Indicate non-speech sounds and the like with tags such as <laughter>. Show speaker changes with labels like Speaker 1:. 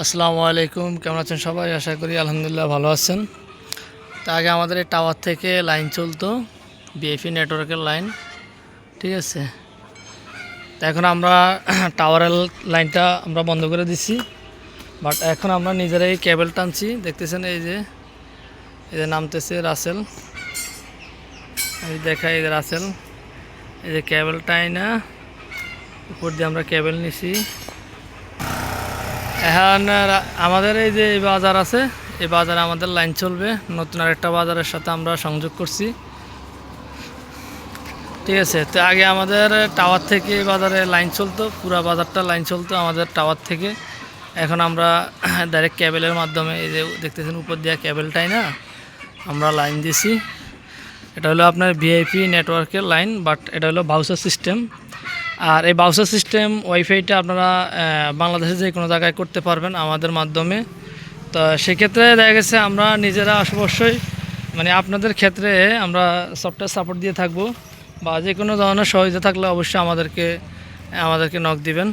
Speaker 1: আসসালামু আলাইকুম, কেমন আছেন সবাই? আশা করি আলহামদুলিল্লাহ ভালো আছেন। তা আগে আমাদের এই টাওয়ার থেকে লাইন চলতো বিএফি নেটওয়ার্কের লাইন, ঠিক আছে? তা এখন আমরা <clears throat> টাওয়ারের লাইনটা আমরা বন্ধ করে দিচ্ছি বাট এখন আমরা নিজেরাই কেবল টানছি, দেখতেছেন এই যে এই যে নামতেছে রাসেল। এই দেখা এই যে রাসেল, এই যে কেবল টাইনা, উপর দিয়ে আমরা কেবল নিছি। এখন আমাদের এই যে এই বাজার আছে, এই বাজারে আমাদের লাইন চলবে। নতুন আরেকটা বাজারের সাথে আমরা সংযোগ করছি। ঠিক আছে, তো আগে আমাদের টাওয়ার থেকে বাজারে লাইন চলতো, পুরো বাজারটা লাইন চলতো আমাদের টাওয়ার থেকে। এখন আমরা ডাইরেক্ট ক্যাবেলের মাধ্যমে এই যে দেখতেছেন উপর দেওয়া ক্যাবেলটাই না, আমরা লাইন দিছি। এটা হলো আপনার ভিআইপি নেটওয়ার্কের লাইন বাট এটা হলো বাউসার সিস্টেম আর এই বাউসার সিস্টেম, ওয়াইফাইটা আপনারা বাংলাদেশে যে কোনো জায়গায় করতে পারবেন আমাদের মাধ্যমে। তো সেক্ষেত্রে দেখা গেছে আমরা নিজেরা অবশ্যই মানে আপনাদের ক্ষেত্রে আমরা সফটওয়্যার সাপোর্ট দিয়ে থাকব বা যে কোনো ধরনের সহযোগিতা থাকলে অবশ্যই আমাদেরকে আমাদেরকে নক দিবেন।